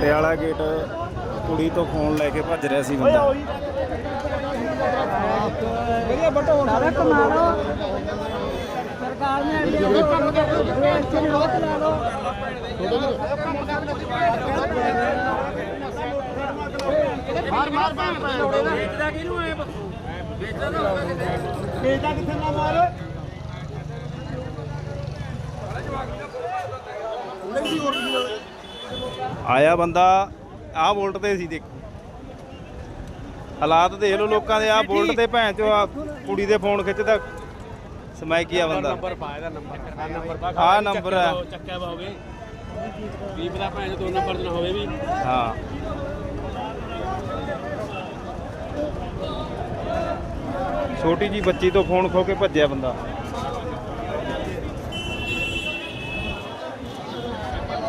Patiala gate ਕੁੜੀ ਤੋਂ phone ਲੈ ਕੇ ਭੱਜ ਰਿਹਾ ਸੀ ਬੰਦਾ। ਸਾਰਾ ਕਮਾ ਲਓ। ਸਰਕਾਰ ਨੇ ਆਈਡੀਆ ਦੋ ਐਕਸ਼ਨ ਬਹੁਤ ਲਾ ਲਓ। ਮਾਰ ਮਾਰ ਮਾਰ ਵੇਚਦਾ ਕਿਹਨੂੰ ਐ ਵੇਚਦਾ ਕਿੱਥੇ ਨਾ ਮਾਰ। ਆਇਆ ਬੰਦਾ ਆਹ ਬੋਲਟ ਤੇ ਸੀ ਦੇਖ। ਹਾਲਾਤ ਦੇਖ ਲਓ ਲੋਕਾਂ ਦੇ ਆਹ ਬੋਲਟ ਤੇ ਭੈਣ ਚੋ ਆ ਕੁੜੀ ਦੇ ਫੋਨ ਖਿੱਚਦਾ। ਸਮੈਕੀ ਆ ਬੰਦਾ ਨੰਬਰ ਪਾ ਇਹਦਾ ਨੰਬਰ। ਆ ਨੰਬਰ ਪਾ ਆਹ ਨੰਬਰ ਹੈ। ਚੱਕਿਆ ਵਾ ਹੋਵੇ। ਵੀ ਪਤਾ ਭੈਣ ਦੋ ਨੰਬਰ ਤੇ ਨਾ ਹੋਵੇ ਵੀ। ਹਾਂ। ਛੋਟੀ ਜੀ ਬੱਚੀ ਤੋਂ ਫੋਨ ਖੋ ਕੇ ਭੱਜਿਆ ਬੰਦਾ।